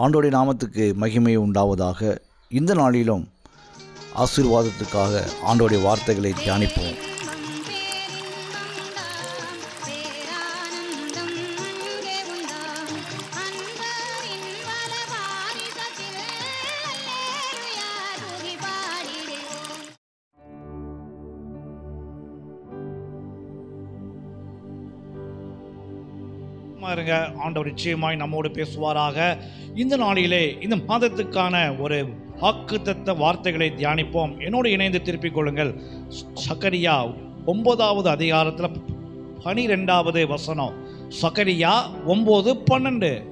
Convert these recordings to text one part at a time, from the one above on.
ஆண்டோடைய நாமத்துக்கு மகிமை உண்டாவதாக. இந்த நாளிலும் ஆசீர்வாதத்துக்காக ஆண்டோடைய வார்த்தைகளை தியானிப்போம். ஆண்டவர் நிச்சயமாய் நம்மோடு பேசுவாராக. இந்த நாளிலே இந்த மாதத்துக்கான ஒரு வாக்குத்தத்த வார்த்தைகளை தியானிப்போம். என்னோடு இணைந்து திருப்பிக் கொள்ளுங்கள். சக்கரியா ஒன்பதாவது அதிகாரத்தில் பனிரெண்டாவது வசனம். சக்கரியா ஒம்பது பன்னெண்டு.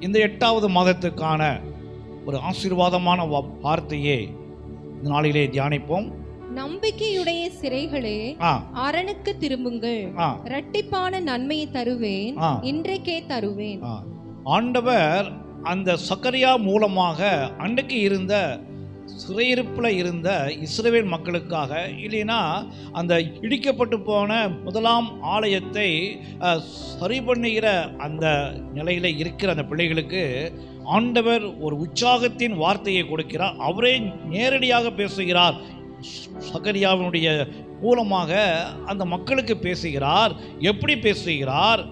இந்த எட்டாவது மாதத்துக்கான ஒரு ஆசீர்வாதமான வார்த்தையே இந்த நாளிலே தியானிப்போம். நம்பிக்கையுடைய சிறைகளே அரணுக்கு திரும்புங்கள். இரட்டிப்பான நன்மையை தருவேன். இன்றைக்கே தருவேன். ஆண்டவர் அந்த சக்கரியா மூலமாக அன்றைக்கு இருந்த சிறையிருப்பில் இருந்த இஸ்ரவேல் மக்களுக்காக இல்லைன்னா அந்த இடிக்கப்பட்டு போன முதலாம் ஆலயத்தை சரி பண்ணுகிற அந்த நிலையில் இருக்கிற அந்த பிள்ளைகளுக்கு ஆண்டவர் ஒரு உற்சாகத்தின் வார்த்தையை கொடுக்கிறார். அவரே நேரடியாக பேசுகிறார். சக்கரியாவினுடைய மூலமாக அந்த மக்களுக்கு பேசுகிறார். எப்படி பேசுகிறார்?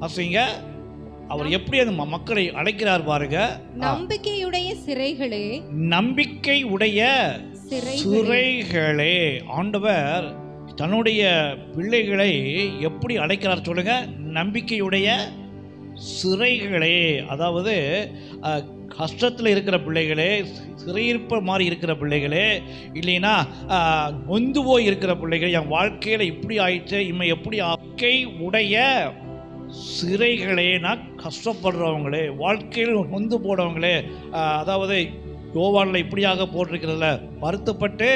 அசிங்க. அவர் எப்படி அந்த மக்களை அழைக்கிறார் பாருங்க. நம்பிக்கையுடைய சிறைகளே. நம்பிக்கை உடைய சிறைகளே. ஆண்டவர் தன்னுடைய பிள்ளைகளை எப்படி அழைக்கிறார் சொல்லுங்க? நம்பிக்கையுடைய சிறைகளே. அதாவது கஷ்டத்தில் இருக்கிற பிள்ளைகளே சிறையிருப்ப மாதிரி இருக்கிற பிள்ளைகளே இல்லைன்னா நொந்து போய் இருக்கிற பிள்ளைகள் என் வாழ்க்கையில் இப்படி ஆயிடுச்சு இம்மை எப்படி அக்கை உடைய சிறைகளேனா கஷ்டப்படுறவங்களே வாழ்க்கையில் நொந்து போடுறவங்களே அதாவது யோவானில் இப்படியாக போட்டிருக்கிறதுல வருத்தப்பட்டு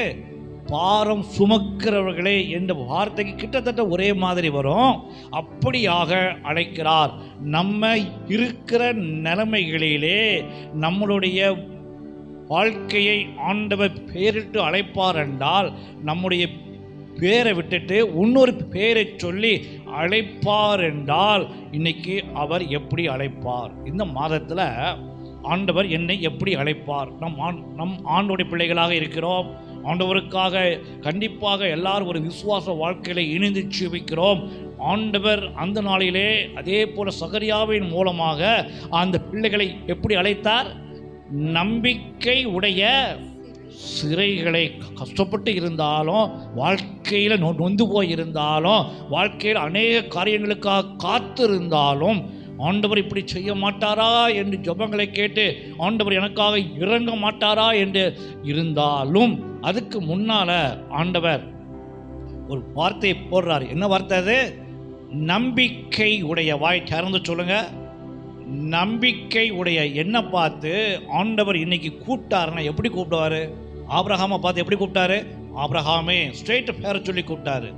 பாரம் சுமக்கிறவர்களே என்ற வார்த்தைக்கு கிட்டத்தட்ட ஒரே மாதிரி வரும். அப்படியாக அழைக்கிறார். நம்ம இருக்கிற நிலைமைகளிலே நம்மளுடைய வாழ்க்கையை ஆண்டவர் பேரிட்டு அழைப்பார் என்றால் நம்முடைய பேரை விட்டுட்டு இன்னொரு பேரை சொல்லி அழைப்பார் என்றால் இன்னைக்கு அவர் எப்படி அழைப்பார்? இந்த மாதத்தில் ஆண்டவர் என்னை எப்படி அழைப்பார்? நம் ஆண் நம் ஆண்டோடைய பிள்ளைகளாக இருக்கிறோம். ஆண்டவருக்காக கண்டிப்பாக எல்லாரும் ஒரு விசுவாச வாழ்க்கையில இணைந்து ஜீவிக்கிறோம். ஆண்டவர் அந்த நாளிலே அதே போல சகரியாவின் மூலமாக அந்த பிள்ளைகளை எப்படி அழைத்தார்? நம்பிக்கை உடைய சிறைகளை கஷ்டப்பட்டு இருந்தாலும் வாழ்க்கையில் நொ நொந்து போய் இருந்தாலும் வாழ்க்கையில் அநேக காரியங்களுக்காக காத்திருந்தாலும் ஆண்டவர் இப்படி செய்ய மாட்டாரா என்று ஜபங்களை கேட்டு ஆண்டவர் எனக்காக இறங்க மாட்டாரா என்று இருந்தாலும் அதுக்கு முன்னால் ஆண்டவர் ஒரு வார்த்தையை போடுறாரு. என்ன வார்த்தை அது? நம்பிக்கை உடைய வாய் திறந்து சொல்லுங்க. நம்பிக்கை உடைய என்ன பார்த்து ஆண்டவர் இன்னைக்கு கூப்பிட்டாருன்னா எப்படி கூப்பிடுவாரு? ஆப்ரஹாமை பார்த்து எப்படி கூப்பிட்டாரு? ஆப்ரஹாமே ஸ்ட்ரெயிட் பேர சொல்லி கூப்பிட்டாரு.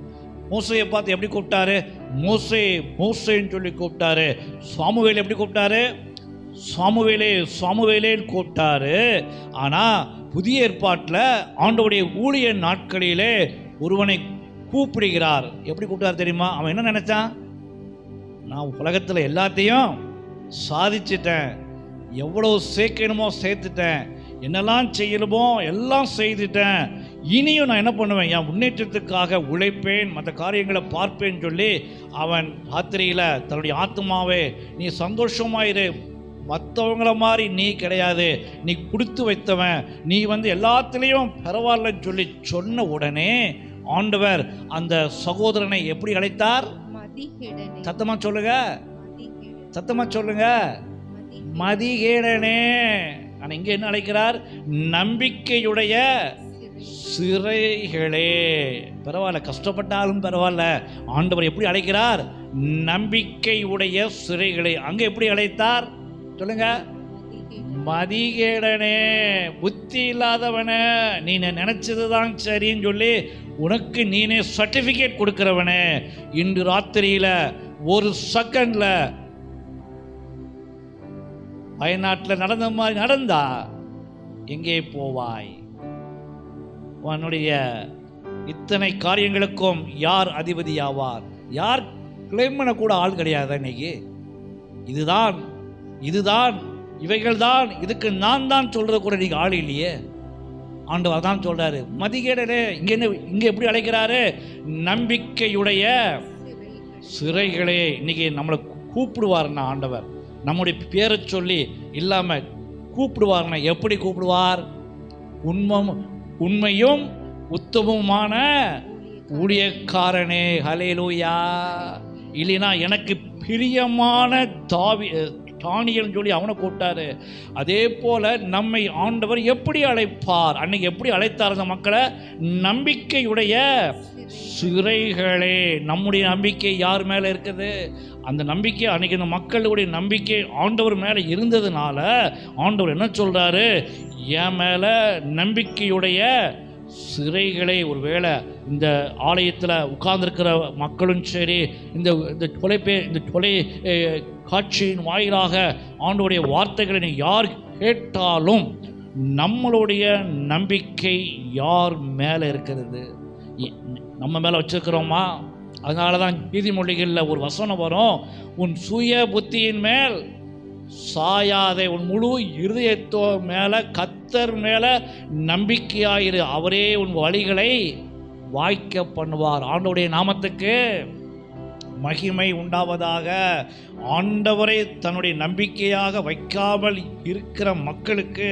மோசையை பார்த்து எப்படி கூப்பிட்டாரு? மோசே மோசேன்னு சொல்லி கூப்பிட்டாரு. சாமுவேல் எப்படி கூப்பிட்டாரு? சாமுவேலே சாமுவேலேன்னு கூப்பிட்டாரு. ஆனால் புதிய ஏற்பாட்டில் ஆண்டவருடைய ஊழிய நாட்களிலே ஒருவனை கூப்பிடுகிறார். எப்படி கூப்பிட்டார் தெரியுமா? அவன் என்ன நினச்சான்? நான் உலகத்தில் எல்லாத்தையும் சாதிச்சிட்டேன். எவ்வளோ சேர்க்கணுமோ சேர்த்துட்டேன். என்னெல்லாம் செய்யணுமோ எல்லாம் செய்துட்டேன். இனியும் நான் என்ன பண்ணுவேன்? என் முன்னேற்றத்துக்காக உழைப்பேன் மற்ற காரியங்களை பார்ப்பேன்னு சொல்லி அவன் ராத்திரியில் தன்னுடைய ஆத்மாவே நீ சந்தோஷமாயிரு மற்றவங்கள மாதிரி நீ கிடையாது. நீ கொடுத்து வைத்தவன். நீ வந்து எல்லாத்துலேயும் பரவாயில்லன்னு சொல்லி சொன்ன உடனே ஆண்டவர் அந்த சகோதரனை எப்படி அழைத்தார்? மதிகேடனே. சத்தமா சொல்லுங்க. மதிகேடனே, சத்தமா சொல்லுங்க. மதிகேடனே. ஆனால் இங்கே என்ன அழைக்கிறார்? நம்பிக்கையுடைய சிறைகளே. பரவாயில்ல கஷ்டப்பட்டாலும் பரவாயில்ல. ஆண்டவர் எப்படி அழைக்கிறார்? நம்பிக்கை உடைய சிறைகளை. அங்கே எப்படி அழைத்தார்? சொல்லுங்க. மதிகேடனே புத்தி இல்லாதவனே நீ நினைச்சது தான் சரின்னு சொல்லி உனக்கு நீனே சர்டிஃபிகேட் கொடுக்குறவனே. இன்று ராத்திரியில் ஒரு செகண்டில் வயநாட்டில் நடந்த மாதிரி நடந்தா எங்கே போவாய்? உன்னுடைய இத்தனை காரியங்களுக்கும் யார் அதிபதியாவார்? யார் கிளைம் பண்ண கூட ஆள் கிடையாது இன்னைக்கு இதுதான் இதுதான் இவைகள் தான் இதுக்கு நான் தான் சொல்றது கூட நீங்க ஆள் இல்லையே. ஆண்டவர் தான் சொல்றாரு. மதிகேடனே இங்க என்ன இங்க எப்படி அழைக்கிறாரு? நம்பிக்கையுடைய சிறைகளே இன்னைக்கு நம்மளை கூப்பிடுவார்னா ஆண்டவர். நம்முடைய பேரை சொல்லி இல்லாம கூப்பிடுவார்னா எப்படி கூப்பிடுவார்? உண்மம் உண்மையும் உத்தமமான ஊழியக்காரனே ஹலேலூயா இல்லைனா எனக்கு பிரியமான தாவி தானியல்னு சொல்லி அவனை கூப்பிட்டாரு. அதே போல் நம்மை ஆண்டவர் எப்படி அழைப்பார்? அன்னைக்கு எப்படி அழைத்தார் அந்த மக்களை? நம்பிக்கையுடைய சிறைகளே. நம்முடைய நம்பிக்கை யார் மேலே இருக்குது? அந்த நம்பிக்கை அன்றைக்கி அந்த மக்களுடைய நம்பிக்கை ஆண்டவர் மேலே இருந்ததுனால ஆண்டவர் என்ன சொல்கிறாரு என் மேலே நம்பிக்கையுடைய சிறைகளை ஒருவேளை இந்த ஆலயத்தில் உட்கார்ந்துருக்கிற மக்களும் சரி இந்த இந்த தொலைபே இந்த தொலை காட்சியின் வாயிலாக ஆண்டவருடைய வார்த்தைகளை நீ யார் கேட்டாலும் நம்மளுடைய நம்பிக்கை யார் மேலே இருக்கிறது? நம்ம மேலே வச்சுருக்கிறோமா? அதனால தான் நீதிமொழிகளில் ஒரு வசனம் வரும் உன் சுய புத்தியின் மேல் சாயாதே உன் முழு இருதயத்தோ மேலே கத்தர் மேலே நம்பிக்கையாயிரு. அவரே உன் வழிகளை வாய்க்க பண்ணுவார். ஆண்டோடைய நாமத்துக்கு மகிமை உண்டாவதாக. ஆண்டவரை தன்னுடைய நம்பிக்கையாக வைக்காமல் இருக்கிற மக்களுக்கு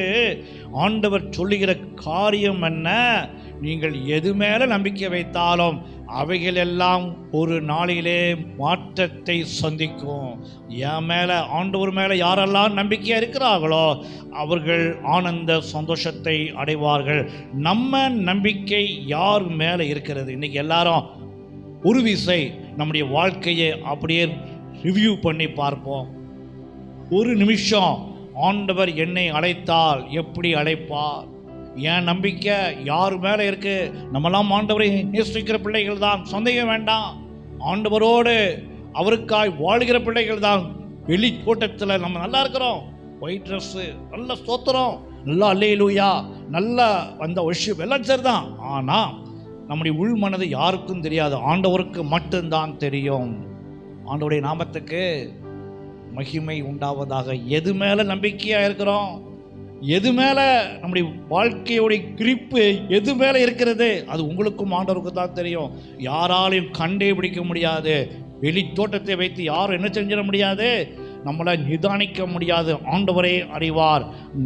ஆண்டவர் சொல்லுகிற காரியம் என்ன? நீங்கள் எது மேலே நம்பிக்கை வைத்தாலும் அவைகள் எல்லாம் ஒரு நாளிலே மாற்றத்தை சந்திக்கும். என் மேலே ஆண்டவர் மேலே யாரெல்லாம் நம்பிக்கையாக இருக்கிறார்களோ அவர்கள் ஆனந்த சந்தோஷத்தை அடைவார்கள். நம்ம நம்பிக்கை யார் மேலே இருக்கிறது? இன்றைக்கி எல்லாரும் உருவிசை நம்முடைய வாழ்க்கையை அப்படியே ரிவ்யூ பண்ணி பார்ப்போம். ஒரு நிமிஷம் ஆண்டவர் என்னை அழைத்தால் எப்படி அழைப்பார்? என் நம்பிக்கை? யார் மேலே இருக்கு? நம்மலாம் ஆண்டவரை நேசிக்கிற பிள்ளைகள் தான் சந்தேகம் வேண்டாம். ஆண்டவரோடு அவருக்காய் வாழ்கிற பிள்ளைகள் தான் வெளி கூட்டத்தில் நம்ம நல்லா இருக்கிறோம். ஒயிட் ட்ரெஸ்ஸு நல்ல ஸ்தோத்திரம். நல்லா அல்லையிலூயா நல்லா வந்த விஷயம் எல்லாம் சரிதான். ஆனால் நம்முடைய உள் மனது யாருக்கும் தெரியாது. ஆண்டவருக்கு மட்டும்தான் தெரியும். ஆண்டவருடைய நாமத்துக்கு மகிமை உண்டாவதாக. எது மேலே நம்பிக்கையாக இருக்கிறோம்? எது மேலே நம்முடைய வாழ்க்கையோடைய கிரிப்பு எது மேலே இருக்கிறது அது உங்களுக்கும் ஆண்டவருக்கும் தான் தெரியும். யாராலையும் கண்டே பிடிக்க முடியாது. வெளி தோட்டத்தை வைத்து யாரும் என்ன செஞ்சிட முடியாது? நம்மளை நிதானிக்க முடியாது. ஆண்டவரே அறிவார்.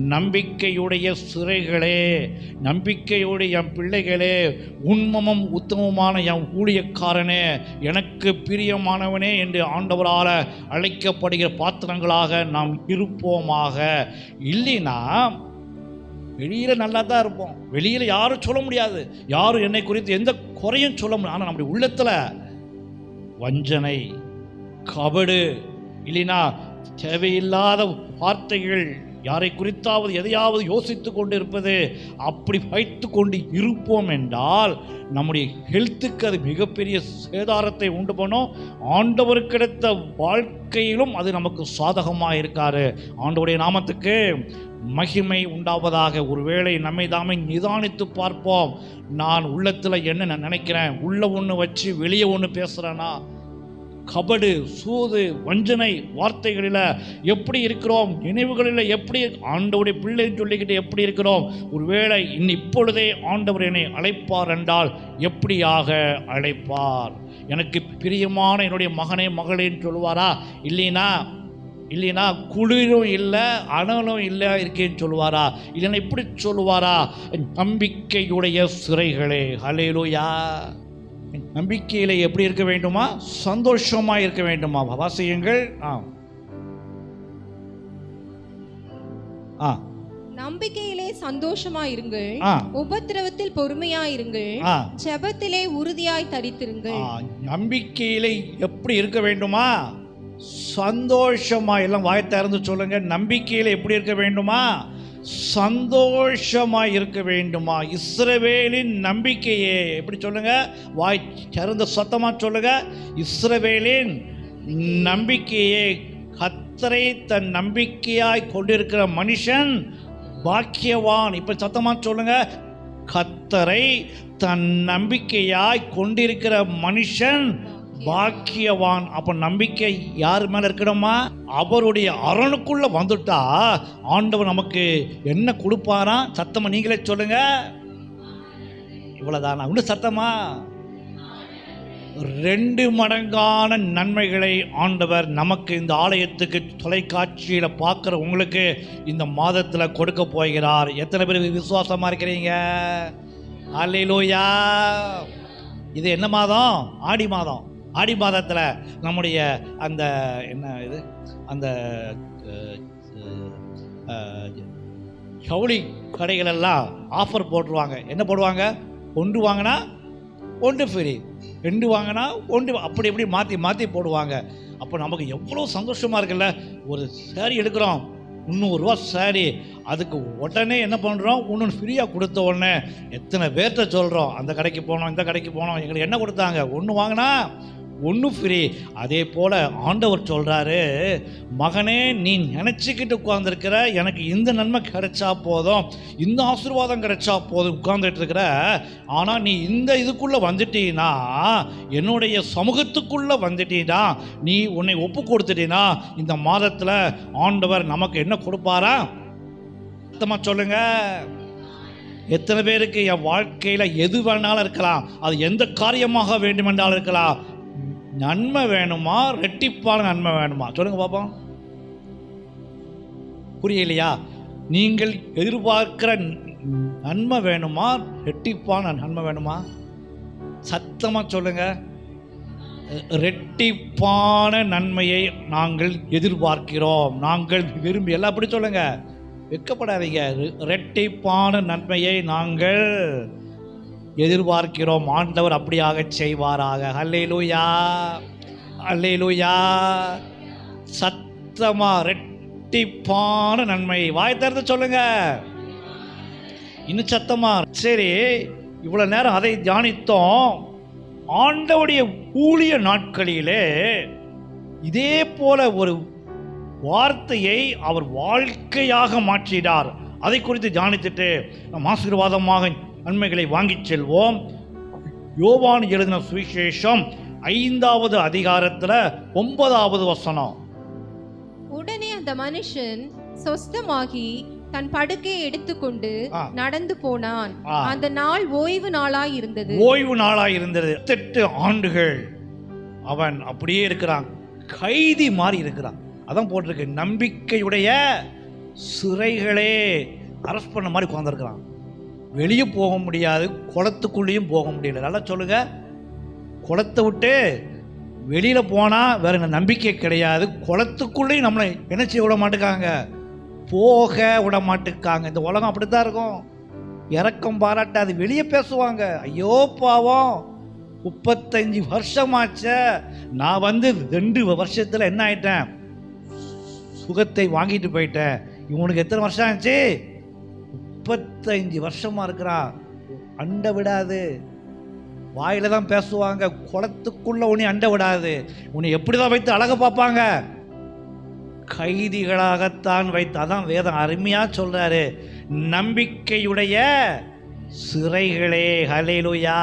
நம்பிக்கையுடைய சிறைகளே நம்பிக்கையுடைய என் பிள்ளைகளே உண்மமும் உத்தமமான என் ஊழியக்காரனே எனக்கு பிரியமானவனே என்று ஆண்டவரால் அழைக்கப்படுகிற பாத்திரங்களாக நாம் இருப்போமாக. இல்லைன்னா வெளியில் நல்லா தான் இருப்போம். வெளியில் யாரும் சொல்ல முடியாது. யாரும் என்னை குறித்து எந்த குறையும் சொல்ல முடியாது. ஆனால் நம்முடைய உள்ளத்தில் வஞ்சனை கபடு இல்லைனா தேவையில்லாத வார்த்தைகள் யாரை குறித்தாவது எதையாவது யோசித்து கொண்டு இருப்பது அப்படி வைத்து கொண்டு இருப்போம் என்றால் நம்முடைய ஹெல்த்துக்கு அது மிகப்பெரிய சேதாரத்தை உண்டு பண்ணோம். ஆண்டவர் கிடைத்த வாழ்க்கையிலும் அது நமக்கு சாதகமாக இருக்காரு ஆண்டவருடைய நாமத்துக்கு மகிமை உண்டாவதாக. ஒருவேளை நம்மை தாமே நிதானித்து பார்ப்போம். நான் உள்ளத்தில் என்ன நினைக்கிறேன்? உள்ள ஒன்று வச்சு வெளியே ஒன்று பேசுகிறேன்னா கபடு சூது வஞ்சனை வார்த்தைகளில் எப்படி இருக்கிறோம்? நினைவுகளில் எப்படி ஆண்டவருடைய பிள்ளைன்னு சொல்லிக்கிட்டு எப்படி இருக்கிறோம்? ஒருவேளை இனி இப்பொழுதே ஆண்டவர் என்னை அழைப்பார் என்றால் எப்படியாக அழைப்பார்? எனக்கு பிரியமான என்னுடைய மகனே மகளேன்னு சொல்லுவாரா? இல்லைனா இல்லைனா குளிரும் இல்லை அனலும் இல்லை இருக்கேன்னு சொல்லுவாரா? இல்லைன்னா இப்படி சொல்லுவாரா? நம்பிக்கையுடைய சிறைகளே. ஹலேலோயா நம்பிக்கையில் எப்படி இருக்க வேண்டுமா? சந்தோஷமாக இருக்க வேண்டுமா? வாசியுங்கள் ஆ. ஆ. நம்பிக்கையிலே சந்தோஷமா இருங்கள். உபத்திரவத்தில் பொறுமையா இருங்கள். ஆ. ஜெபத்திலே உறுதியாய் தரித்திருங்கள். நம்பிக்கையிலே எப்படி இருக்க வேண்டுமா? சந்தோஷமா எல்லாம் வாய் திறந்து சொல்லுங்க. நம்பிக்கையில எப்படி இருக்க வேண்டுமா? சந்தோஷமாக இருக்க வேண்டுமா? இஸ்ரவேலின் நம்பிக்கையே. எப்படி சொல்லுங்கள் வாய் சருந்த சத்தமாக சொல்லுங்கள் இஸ்ரவேலின் நம்பிக்கையே. கத்தரை தன் நம்பிக்கையாய் கொண்டிருக்கிற மனுஷன் பாக்கியவான். இப்போ சத்தமாக சொல்லுங்கள் கத்தரை தன் நம்பிக்கையாய் கொண்டிருக்கிற மனுஷன் பாக்கியவான். அப்ப நம்பிக்கை யார் மேல இருக்கணுமா? அவருடைய அரணுக்குள்ள வந்துட்டா ஆண்டவர் நமக்கு என்ன கொடுப்பாராம் சத்தமா நீங்களே சொல்லுங்க. இவ்வளவுதானா? இன்னும் சத்தமா? ரெண்டு மடங்கான நன்மைகளை ஆண்டவர் நமக்கு இந்த ஆலயத்துக்கு தொலைக்காட்சியில் பார்க்குற உங்களுக்கு இந்த மாதத்தில் கொடுக்க போகிறார். எத்தனை பேர் விசுவாசமாக இருக்கிறீங்க? அல்லையிலோயா இது என்ன மாதம்? ஆடி மாதம். ஆடி மாதத்தில் நம்முடைய அந்த என்ன இது? அந்த அஹ், ஜவுளி கடைகளெல்லாம் ஆஃபர் போட்டுருவாங்க. என்ன போடுவாங்க? ஒன்று வாங்கினா ஒன்று ஃப்ரீ ரெண்டு வாங்கினா ஒன்று அப்படி இப்படி மாற்றி மாற்றி போடுவாங்க. அப்போ நமக்கு எவ்வளோ சந்தோஷமாக இருக்குல்ல? ஒரு சேரீ எடுக்கிறோம் முந்நூறுரூவா சாரி அதுக்கு உடனே என்ன பண்ணுறோம் ஒன்று ஃப்ரீயாக கொடுத்த உடனே எத்தனை பேர்த்த சொல்கிறோம் அந்த கடைக்கு போனோம் இந்த கடைக்கு போனோம் எங்களுக்கு என்ன கொடுத்தாங்க? ஒன்று வாங்கினா ஒன்று ஃப்ரீ அதே போல் ஆண்டவர் சொல்கிறாரு மகனே நீ நினச்சிக்கிட்டு உட்காந்துருக்கிற எனக்கு இந்த நன்மை கிடைச்சா போதும் இந்த ஆசீர்வாதம் கிடைச்சா போதும் உட்கார்ந்துட்டு இருக்கிற. ஆனால் நீ இந்த இதுக்குள்ளே வந்துட்டீன்னா என்னுடைய சமூகத்துக்குள்ளே வந்துட்டீனா நீ உன்னை ஒப்பு கொடுத்துட்டீன்னா இந்த மாதத்தில் ஆண்டவர் நமக்கு என்ன கொடுப்பாரா? அர்த்தமாக சொல்லுங்கள் எத்தனை பேருக்கு என் வாழ்க்கையில் எது வேணாலும் இருக்கலாம் அது எந்த காரியமாக வேண்டுமென்றாலும் இருக்கலாம் நன்மை வேணுமா? ரெட்டிப்பான நன்மை வேணுமா? சொல்லுங்க பாப்போம் புரியலையா? நீங்கள் எதிர்பார்க்கிற நன்மை வேணுமா? ரெட்டிப்பான நன்மை வேணுமா? சத்தமா சொல்லுங்க. ரெட்டிப்பான நன்மையை நாங்கள் எதிர்பார்க்கிறோம். நாங்கள் விரும்பி எல்லாம் அப்படி சொல்லுங்க. வெக்கப்படாதீங்க. ரெ- ரெட்டிப்பான நன்மையை நாங்கள் எதிர்பார்க்கிறோம். ஆண்டவர் அப்படியாக செய்வாராக. அல்லேலூயா. அல்லேலூயா. சத்தமா ரெட்டிப்பான நன்மை. வாய் திறந்து சொல்லுங்க. இன்னும் சத்தமா? சரி இவ்வளோ நேரம் அதை தியானித்தோம். ஆண்டவுடைய ஊழிய நாட்களிலே இதே போல ஒரு வார்த்தையை அவர் வாழ்க்கையாக மாற்றினார். அதை குறித்து தியானித்துட்டு நம் ஆசீர்வாதமாக நன்மைகளை வாங்கிச் செல்வோம். யோவான் எழுதின சுவிசேஷம் ஐந்தாவது அதிகாரத்தில் ஒன்பதாவது வசனம். உடனே அந்த மனுஷன் சொஸ்தமாகி தன் படுக்கையை எடுத்துக்கொண்டு. நடந்து போனான். அந்த நாள் ஓய்வு நாளாய் இருந்தது. ஓய்வு நாளாக இருந்தது. எட்டு ஆண்டுகள். அவன் அப்படியே இருக்கிறான். கைதி மாதிரி இருக்கிறான். அதான் போட்டிருக்கு. நம்பிக்கையுடைய சிறைகளே அரெஸ்ட் பண்ண மாதிரி உட்காந்துருக்கிறான் வெளியே போக முடியாது குளத்துக்குள்ளேயும் போக முடியல. நல்லா சொல்லுங்க. குளத்தை விட்டு வெளியில் போனால் வேற என்ன நம்பிக்கை கிடையாது. குளத்துக்குள்ளேயும் நம்மளை என்ன செய்ய விட மாட்டேங்காங்க போக விட மாட்டேங்காங்க இந்த உலகம் அப்படித்தான் இருக்கும். இறக்கம் பாராட்டாது. வெளியே பேசுவாங்க. ஐயோ பாவம். முப்பத்தஞ்சு வருஷமாச்ச. நான் வந்து ரெண்டு வருஷத்தில் என்ன ஆயிட்டேன்? சுகத்தை வாங்கிட்டு போயிட்டேன். இவனுக்கு எத்தனை வருஷம் ஆச்சு? முப்பத்தஞ்சு வருஷமாக இருக்கிறான் அண்டை விடாது. வாயில் தான் பேசுவாங்க. குளத்துக்குள்ளே உன்னை அண்டை விடாது. உன்னை எப்படி தான் வைத்து அழகை பார்ப்பாங்க? கைதிகளாகத்தான் வைத்து. அதான் வேதம் அருமையாக சொல்கிறாரு நம்பிக்கையுடைய சிறைகளே ஹலேலுயா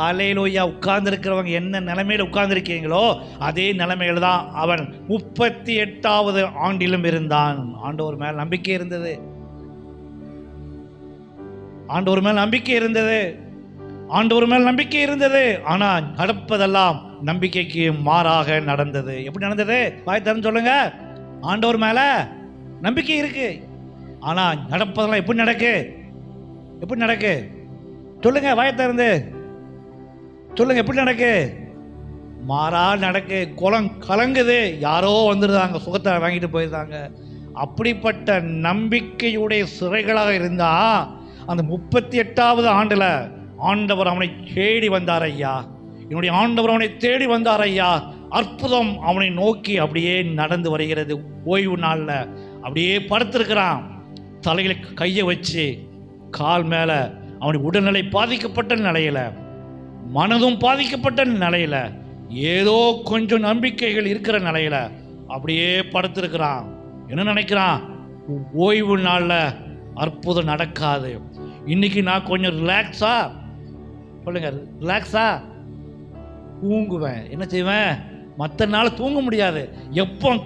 ஹலேலுயா உட்கார்ந்துருக்கிறவங்க என்ன நிலைமையில் உட்கார்ந்துருக்கீங்களோ அதே நிலைமையில் தான் அவன் முப்பத்தி எட்டாவது ஆண்டிலும் இருந்தான். ஆண்டவர் மேல் நம்பிக்கை இருந்தது. ஆண்டவர் மேல் நம்பிக்கை இருந்தது. ஆண்டவர் மேல் நம்பிக்கை இருந்தது. ஆனால் நடப்பதெல்லாம் நம்பிக்கைக்கு மாறாக நடந்தது. எப்படி நடந்தது? வாய் திறந்து சொல்லுங்க. ஆண்டவர் மேல நம்பிக்கை இருக்கு. ஆனா நடப்பதெல்லாம் எப்படி நடக்கு? எப்படி நடக்கு? சொல்லுங்க வாய் திறந்து. சொல்லுங்க எப்படி நடக்கு? மாறா நடக்கு. குளம் கலங்குது. யாரோ வந்துருந்தாங்க சுகத்தை வாங்கிட்டு போயிருந்தாங்க. அப்படிப்பட்ட நம்பிக்கையுடைய சிறைகளாக இருந்தால் அந்த முப்பத்தி எட்டாவது ஆண்டில் ஆண்டவர் அவனை தேடி வந்தார் ஐயா. என்னுடைய ஆண்டவர் அவனை தேடி வந்தார் ஐயா. அற்புதம் அவனை நோக்கி அப்படியே நடந்து வருகிறது. ஓய்வு நாளில் அப்படியே படுத்திருக்கிறான். தலையில் கையை வச்சு கால் மேலே அவனுடைய உடல்நிலை பாதிக்கப்பட்ட நிலையில மனதும் பாதிக்கப்பட்ட நிலையில் ஏதோ கொஞ்சம் நம்பிக்கைகள் இருக்கிற நிலையில் அப்படியே படுத்திருக்கிறான். என்ன நினைக்கிறான்? ஓய்வு நாளில் அற்புதம் நடக்காது. இன்னைக்கு நான் கொஞ்சம் ரிலாக்ஸா சொல்லுங்க ரிலாக்ஸா தூங்குவேன். என்ன செய்வேன்? மற்ற நாள் தூங்க முடியாது. எப்போ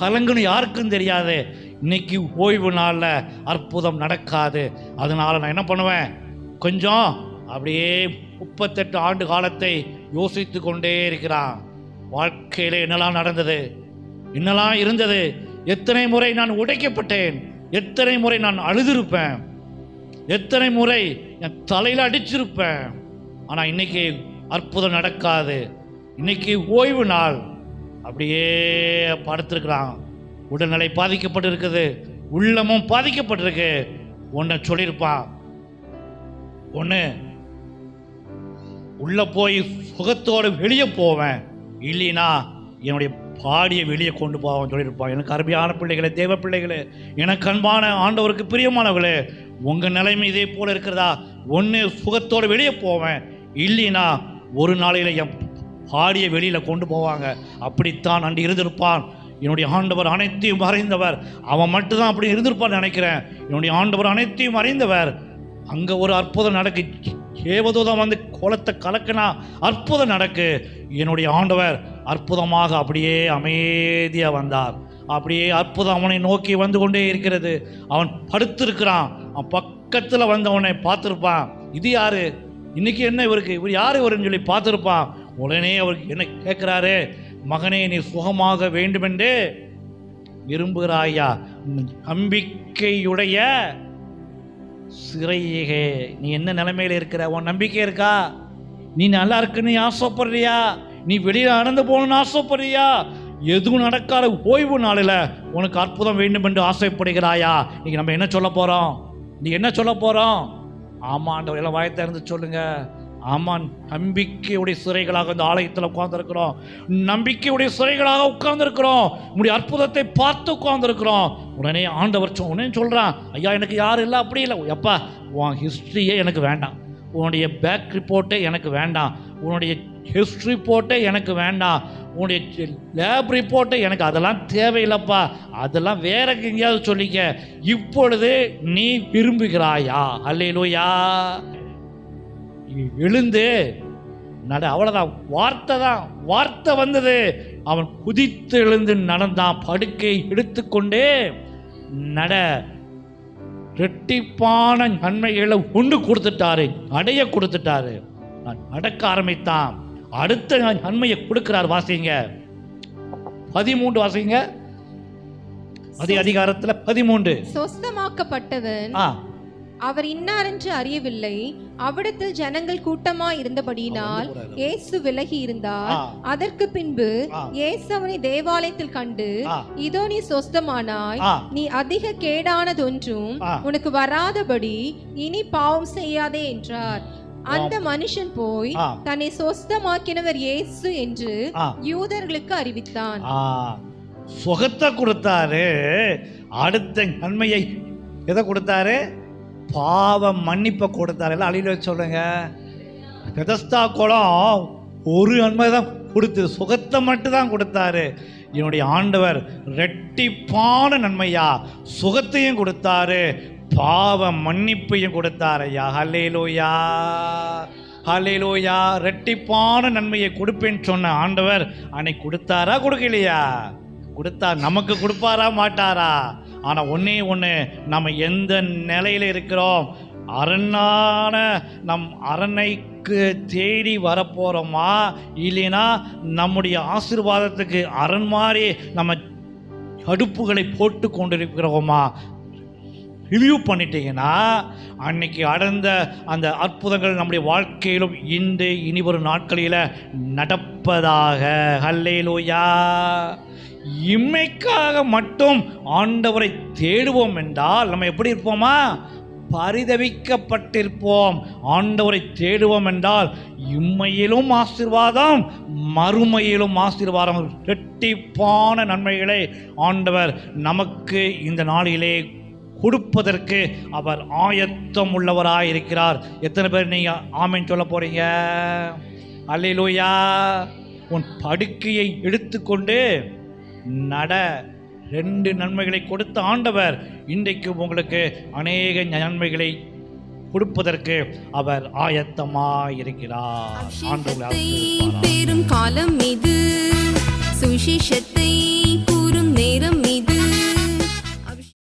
கலங்குன்னு யாருக்கும் தெரியாது. இன்னைக்கு ஓய்வு நாளில் அற்புதம் நடக்காது. அதனால் நான் என்ன பண்ணுவேன்? கொஞ்சம் அப்படியே முப்பத்தெட்டு ஆண்டு காலத்தை யோசித்து கொண்டே இருக்கிறான். வாழ்க்கையில் என்னெல்லாம் நடந்தது? என்னெல்லாம் இருந்தது? எத்தனை முறை நான் உடைக்கப்பட்டேன்? எத்தனை முறை நான் அழுதிருப்பேன்? எத்தனை முறை என் தலையில் அடிச்சிருப்பேன்? ஆனால் இன்னைக்கு அற்புதம் நடக்காது. இன்னைக்கு ஓய்வு நாள். அப்படியே படுத்திருக்கிறான். உடல்நிலை பாதிக்கப்பட்டிருக்குது. உள்ளமும் பாதிக்கப்பட்டிருக்கு. ஒன்றை சொல்லியிருப்பான். ஒன்று உள்ளே போய் சுகத்தோடு வெளியே போவேன். இல்லைன்னா என்னுடைய பாடியை வெளியே கொண்டு போவான் சொல்லியிருப்பான். எனக்கு அருமையான பிள்ளைகளே தேவ பிள்ளைகளே எனக்கு அன்பான ஆண்டவருக்கு பிரியமானவர்களே உங்கள் நிலைமை இதே போல் இருக்கிறதா? ஒன்று சுகத்தோடு வெளியே போவேன். இல்லைனா ஒரு நாளையில் என் பாடியை வெளியில் கொண்டு போவாங்க. அப்படித்தான் அன்று இருந்திருப்பான். என்னுடைய ஆண்டவர் அனைத்தையும் அறிந்தவர். அவன் மட்டும்தான் அப்படி இருந்திருப்பான்னு நினைக்கிறேன். என்னுடைய ஆண்டவர் அனைத்தையும் அறிந்தவர். அங்கே ஒரு அற்புதம் நடக்கு. ஏவதூதம் வந்து கோலத்தை கலக்கினா அற்புதம் நடக்கு. என்னுடைய ஆண்டவர் அற்புதமாக அப்படியே அமைதியாக வந்தார். அப்படியே அற்புதம் அவனை நோக்கி வந்து கொண்டே இருக்கிறது. அவன் படுத்திருக்கிறான். அவன் பக்கத்தில் வந்தவனை பார்த்துருப்பான். இது யாரு? இன்னைக்கு என்ன இவருக்கு? இவர் யார் இவருன்னு சொல்லி பார்த்துருப்பான். உடனே அவருக்கு என்ன கேட்குறாரு? மகனே நீ சுகமாக வேண்டுமென்று விரும்புகிறாயா? நம்பிக்கையுடைய சிறையே நீ என்ன நிலைமையில் இருக்கிற? உன் நம்பிக்கை இருக்கா? நீ நல்லா இருக்குன்னு ஆசைப்படுறியா? நீ வெளியில் நடந்து போகணும்னு ஆசைப்படுறியா? எதுவும் நடக்காத ஓய்வு நாளில் உனக்கு அற்புதம் வேண்டும் என்று ஆசைப்படுகிறாயா? இன்னைக்கு நம்ம என்ன சொல்ல போகிறோம் நீ என்ன சொல்ல போகிறோம் ஆமாண்டவர் எல்லாம் வாயத்தை இருந்து சொல்லுங்க. ஆமாம் நம்பிக்கையுடைய சிறைகளாக இந்த ஆலயத்தில் உட்கார்ந்துருக்கிறோம். நம்பிக்கையுடைய சிறைகளாக உட்கார்ந்துருக்கிறோம். உங்களுடைய அற்புதத்தை பார்த்து உட்கார்ந்துருக்கிறோம். உடனே ஆண்டவர் சொ- உடனே சொல்கிறான் ஐயா எனக்கு யாரும் இல்லை அப்படி இல்லை. எப்பா உன் ஹிஸ்ட்ரியே எனக்கு வேண்டாம். உன்னுடைய பேக் ரிப்போர்ட்டே எனக்கு வேண்டாம். உன்னுடைய ஹிஸ்ட்ரி ரிப்போர்ட்டே எனக்கு வேண்டாம். உன்னுடைய லேப் ரிப்போர்ட்டை எனக்கு அதெல்லாம் தேவையில்லைப்பா. அதெல்லாம் வேற எங்கேயாவது சொல்லிக்க. இப்பொழுது நீ விரும்புகிறாயா? அல்லையிலோயா எழுந்து நட அவ்வளோதான் வார்த்தை தான். வார்த்தை வந்தது. அவன் குதித்து எழுந்து நடந்தான். படுக்கை எடுத்துக்கொண்டே நட ரெட்டிப்பான நன்மைகளை ஒன்று கொடுத்துட்டாரு. அடைய கொடுத்துட்டாரு. நான் நடக்க ஆரம்பித்தான் அடுத்த நன்மையை கொடுக்கிறார் வாசிங்க பதிமூன்று வாசிங்க அதே அதிகாரத்தில் பதிமூன்று சொஸ்தமாக்கப்பட்டவன் அவர் இன்னாரென்று அறியவில்லை அவ்விடத்தில் ஜனங்கள் கூட்டமாய் இருந்தபடியினால் இயேசு விலகி இருந்தார். அதற்கு பின்பு. இயேசு அவனை தேவாலயத்தில் கண்டு. இதோ நீ சொஸ்தமானாய். நீ அதிக கேடானதொன்றும். உனக்கு வராதபடி இனி பாவம் செய்யாதே என்றார் அந்த மனுஷன் போய். தன்னை சொஸ்தமாக்கினவர் இயேசு என்று. யூதர்களுக்கு அறிவித்தான். சுகத்தை கொடுத்தாரு. அடுத்த நன்மையை எதை கொடுத்தாரு? பாவ மன்னிப்பை கொடுத்தாரு. எல்லாம் அழில சொல்லுங்க பெதஸ்தா குளம் ஒரு நன்மை தான் கொடுத்து சுகத்தை மட்டும் தான் கொடுத்தாரு. என்னுடைய ஆண்டவர் ரெட்டிப்பான நன்மையா? சுகத்தையும் கொடுத்தாரு. பாவ மன்னிப்பையும் கொடுத்தாரையா ஹலேலோயா ஹலேலோயா ரெட்டிப்பான நன்மையை கொடுப்பேன்னு சொன்ன ஆண்டவர் அன்னைக்கு கொடுத்தாரா கொடுக்கலையா? கொடுத்தா நமக்கு கொடுப்பாரா மாட்டாரா? ஆனால் ஒன்றே ஒன்று நம்ம எந்த நிலையில் இருக்கிறோம்? அரணான நம் அரணைக்கு தேடி வரப்போகிறோமா இல்லைனா நம்முடைய ஆசீர்வாதத்துக்கு அரண் மாதிரி நம்ம தடுப்புகளை போட்டு கொண்டிருக்கிறோமா? ரிவ்யூ பண்ணிட்டீங்கன்னா அன்னைக்கு அடர்ந்த அந்த அற்புதங்கள் நம்முடைய வாழ்க்கையிலும் இன்று இனி வரும் நாட்களில் நடப்பதாக. ஹல்லேலூயா. இம்மைக்காக மட்டும் ஆண்டவரை தேடுவோம் என்றால் நம்ம எப்படி இருப்போமா? பரிதவிக்கப்பட்டிருப்போம். ஆண்டவரை தேடுவோம் என்றால் இம்மையிலும் ஆசீர்வாதம் மறுமையிலும் ஆசீர்வாதம். இரட்டிப்பான நன்மைகளை ஆண்டவர் நமக்கு இந்த நாளிலே கொடுப்பதற்கு அவர் ஆயத்தம் உள்ளவராய் இருக்கிறார் எத்தனை பேர் நீங்க ஆமென் சொல்ல போறீங்க? அல்லேலூயா. உன் படுக்கையை எடுத்துக்கொண்டு நட. ரெண்டு நன்மைகளை கொடுத்த ஆண்டவர் இன்றைக்கு உங்களுக்கு அநேக நன்மைகளை கொடுப்பதற்கு அவர் ஆயத்தமாய் இருக்கிறார் ஆண்டவரை அபிஷேகத்தை ஆசீர்வதிப்பாராக. பெரும் காலம் இது. சுவிசேஷத்தை கூறும் நேரம்